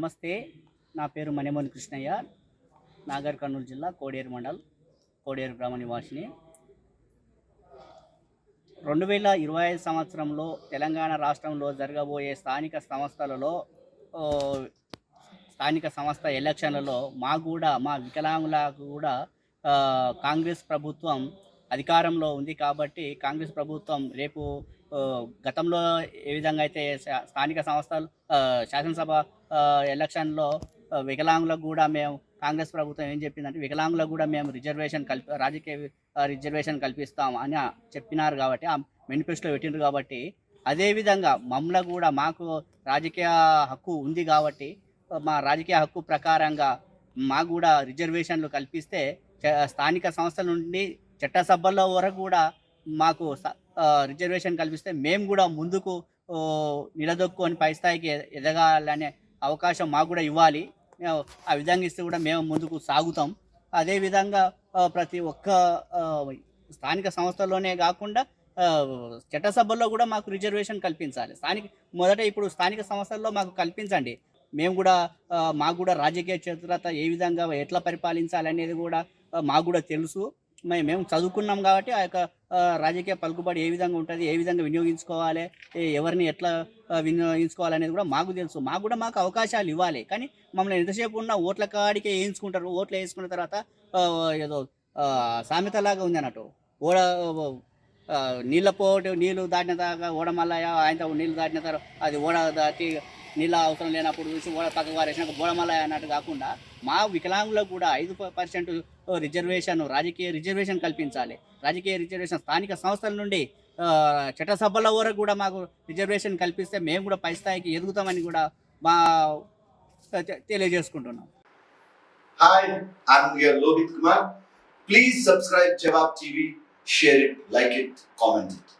నమస్తే నా పేరు మణిమోని కృష్ణయ్య నాగర్ కర్నూలు జిల్లా కోడేరు మండల్ కోడేరు గ్రామ నివాసిని. రెండు వేల ఇరవై ఐదు సంవత్సరంలో తెలంగాణ రాష్ట్రంలో జరగబోయే స్థానిక సంస్థలలో స్థానిక సంస్థ ఎలక్షన్లలో మా కూడా మా వికలాంగులకు కూడా కాంగ్రెస్ ప్రభుత్వం అధికారంలో ఉంది కాబట్టి కాంగ్రెస్ ప్రభుత్వం రేపు గతంలో ఏ విధంగా అయితే స్థానిక సంస్థలు శాసనసభ ఎలక్షన్లో వికలాంగులకు కూడా మేము కాంగ్రెస్ ప్రభుత్వం ఏం చెప్పిందంటే వికలాంగులకు కూడా మేము రిజర్వేషన్ కల్పి రాజకీయ రిజర్వేషన్ కల్పిస్తాం అని చెప్పినారు కాబట్టి ఆ మేనిఫెస్టో పెట్టినారు కాబట్టి అదేవిధంగా మమ్మల్ని కూడా మాకు రాజకీయ హక్కు ఉంది కాబట్టి మా రాజకీయ హక్కు ప్రకారంగా మాకు కూడా రిజర్వేషన్లు కల్పిస్తే చ- స్థానిక సంస్థల నుండి చట్టసభల్లో వరకు కూడా మాకు స- రిజర్వేషన్ కల్పిస్తే మేము కూడా ముందుకు నిలదొక్కుని పై స్థాయికి ఎదగాలనే అవకాశం మాకు కూడా ఇవ్వాలి. ఆ విధంగా ఇస్తే కూడా మేము ముందుకు సాగుతాం. అదేవిధంగా ప్రతి ఒక్క స్థానిక సంస్థల్లోనే కాకుండా చట్టసభల్లో కూడా మాకు రిజర్వేషన్ కల్పించాలి. స్థానిక మొదట ఇప్పుడు స్థానిక సంస్థల్లో మాకు కల్పించండి. మేము కూడా మాకు కూడా రాజకీయ చతురత ఏ విధంగా ఎట్లా పరిపాలించాలి అనేది కూడా మాకు కూడా తెలుసు. మేము మేము చదువుకున్నాం కాబట్టి ఆ యొక్క రాజకీయ పలుకుబడి ఏ విధంగా ఉంటుంది ఏ విధంగా వినియోగించుకోవాలి ఎవరిని ఎట్లా వినియోగించుకోవాలనేది వినియోగించుకోవాలి అనేది కూడా మాకు తెలుసు. మాకు కూడా మాకు అవకాశాలు ఇవ్వాలి. కానీ మమ్మల్ని ఎంతసేపు ఉన్న ఓట్ల కాడికే వేయించుకుంటారు. ఓట్లు వేయించుకున్న తర్వాత ఏదో సామెతలాగా ఉంది అన్నట్టు. ఓడ నీళ్ళ పోటు నీళ్ళు దాటిన దాకా ఓడ మల్లయ్య ఆయనతో నీళ్ళు దాటిన తర్వాత అది ఓడ దాటి నీళ్ళ అవసరం లేనప్పుడు చూసి ఓడ పక్కకు వారేసినాక బోడమల అన్నట్టు కాకుండా మా వికలాంగులకు కూడా ఐదు పర్సెంట్ రిజర్వేషన్ రాజకీయ రిజర్వేషన్ కల్పించాలి. రాజకీయ రిజర్వేషన్ స్థానిక సంస్థల నుండి చట్టసభల వరకు కూడా మాకు రిజర్వేషన్ కల్పిస్తే మేము కూడా పై స్థాయికి ఎదుగుతామని కూడా మా తెలియజేసుకుంటున్నాం. Hi I'm Lohith Kumar please subscribe Jawab TV share it like it comment it.